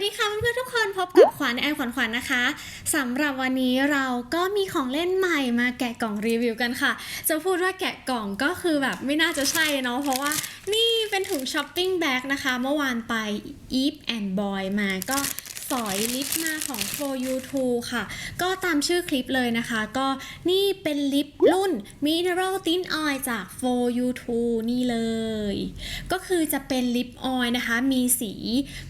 วัสดีค่ะเพื่อนๆทุกคนพบกับขวัญแอนขวัญขวัญนะคะสำหรับวันนี้เราก็มีของเล่นใหม่มาแกะกล่องรีวิวกันค่ะ จะพูดว่าแกะกล่องก็คือแบบไม่น่าจะใช่เนาะเพราะว่านี่เป็นถุงช้อปปิ้งแบ็กนะคะ เมื่อวานไป Eve and Boy มาก็ สอยลิปมาของ For You 2ค่ะ ก็ตามชื่อคลิปเลยนะคะ ก็นี่เป็นลิปรุ่น Mineral Thin Oil จาก For You 2นี่เลย ก็คือจะเป็นลิปออยนะคะ มีสี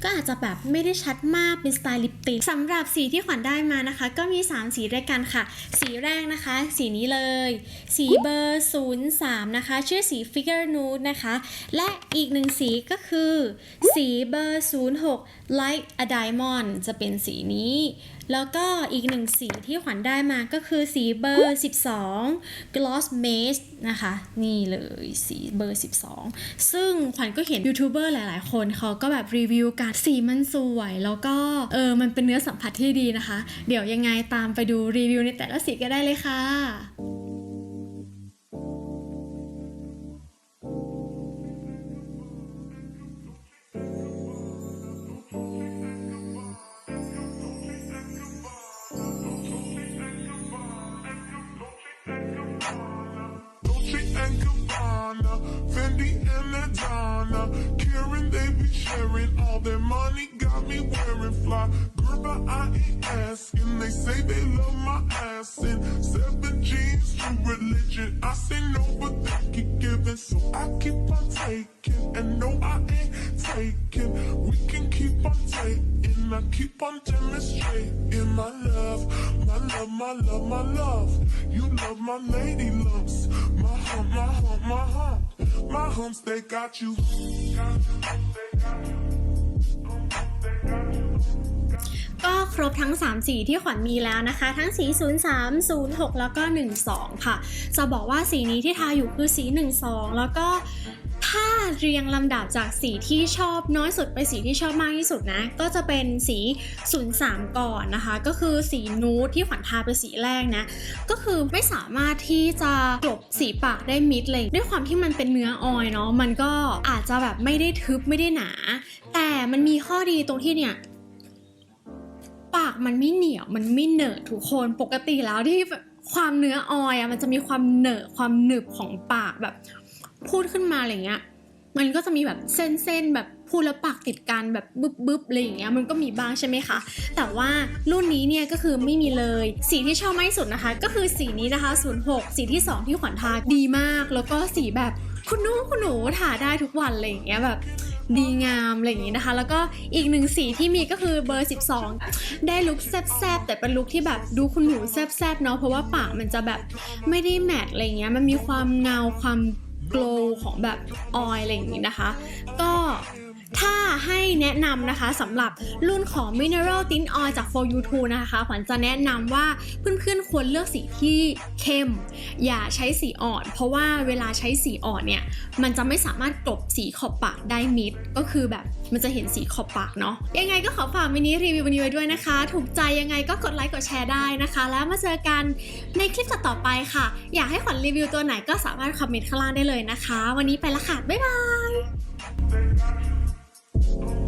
ก็อาจจะแบบไม่ได้ชัดมากเป็นสไตล์ลิปติกสำหรับสีที่ขวัญได้มานะคะ ก็มี 3 สีด้วยกันค่ะ สีแรกนะคะ สีนี้เลย สีเบอร์ 03 นะคะ ชื่อสี Figure Nude นะคะ และอีกหนึ่งสีก็คือ สีเบอร์ 06 Light a Diamond จะเป็นสีนี้ แล้วก็อีกหนึ่งสีที่ขวัญได้มาก็คือสีเบอร์ 12 Gloss Maze นะคะ นี่เลยสีเบอร์ 12 ซึ่งขวัญก็เห็นยูทูบเบอร์หลาย ๆ คนเขาก็แบบรีวิวการสีมันสวย แล้วก็เออมันเป็นเนื้อสัมผัสที่ดีนะคะ เดี๋ยวยังไงตามไปดูรีวิวในแต่ละสีก็ได้เลยค่ะ fly. Girl, but I ain't asking. They say they love my ass in seven jeans, true religion. I say no, but they keep giving, so I keep on taking. And no, I ain't taking. We can keep on taking. I keep on demonstrating my love, my love, my love, my love. You love my lady lumps, my hump, my hump, my hump. My humps, they got you. Got you, they got you. ก็ครบทั้ง 3 สีที่ขวัญมีแล้วนะคะ ทั้งสี 03 06 แล้วก็ 12 ค่ะ จะบอกว่าสีนี้ที่ทาอยู่คือสี 12 แล้วก็ถ้าเรียงลำดับจากสีที่ชอบน้อยสุดไปสีที่ชอบมากที่สุดนะ ก็จะเป็นสี 03 ก่อนนะคะ ก็คือสีนูดที่ขวัญทาเป็นสีแรกนะ ก็คือไม่สามารถที่จะกลบสีปากได้มิดเลย ด้วยความที่มันเป็นเนื้อออยเนาะมันก็อาจจะแบบไม่ได้ทึบไม่ได้หนา แต่มันมีข้อดีตรงที่เนี่ย ปากมันไม่เหนียวมันไม่เหนอะทุกคนปกติแล้วที่แบบความเนื้อออยอะมันจะมีความเหนอะความหนึบของปากแบบ พูดขึ้นมาอะไรเงี้ย มันก็จะมีแบบเส้นๆแบบพูดแล้วปากติดกันแบบบึบบึบๆอะไรอย่างเงี้ยมันก็มีบ้างใช่ไหมคะ แต่ว่ารุ่นนี้เนี่ยก็คือไม่มีเลย สีที่ชอบมากที่สุดนะคะ ก็คือสีนี้นะคะ 06 สีที่ 2 ที่ขวัญทาดีมาก แล้วก็สีแบบคุณนุ่คุณหนูทาได้ทุกวันอะไรอย่างเงี้ยแบบ ดีงามอะไรอย่างนี้นะคะ แล้วก็อีกหนึ่งสีที่มีก็คือเบอร์ 12 ได้ลุคแซบๆแต่เป็นลุคที่แบบดูคุณหนูแซบๆเนาะเพราะว่าปากมันจะแบบไม่ได้แมทอะไรอย่างเงี้ยมันมีความเงาความโกลของแบบออยอะไรอย่างนี้นะคะ ก็ ถ้าให้แนะนำนะคะสำหรับรุ่นของ Mineral Thin Oil จาก For You 2นะคะขวัญจะแนะนำว่าเพื่อนๆควรเลือกสีที่เข้ม อย่าใช้สีอ่อน เพราะว่าเวลาใช้สีอ่อนเนี่ย มันจะไม่สามารถกลบสีขอบปากได้มิด ก็คือแบบมันจะเห็นสีขอบปากเนาะยังไงก็ขอฝากมินิรีวิววันนี้ไว้ด้วยนะคะ ถูกใจยังไงก็กดไลค์กดแชร์ได้นะคะ แล้วมาเจอกันในคลิปต่อไปค่ะ อยากให้ขวัญรีวิวตัวไหนก็สามารถคอมเมนต์ข้างล่างได้เลยนะคะ วันนี้ไปละค่ะบ๊ายบาย Peace.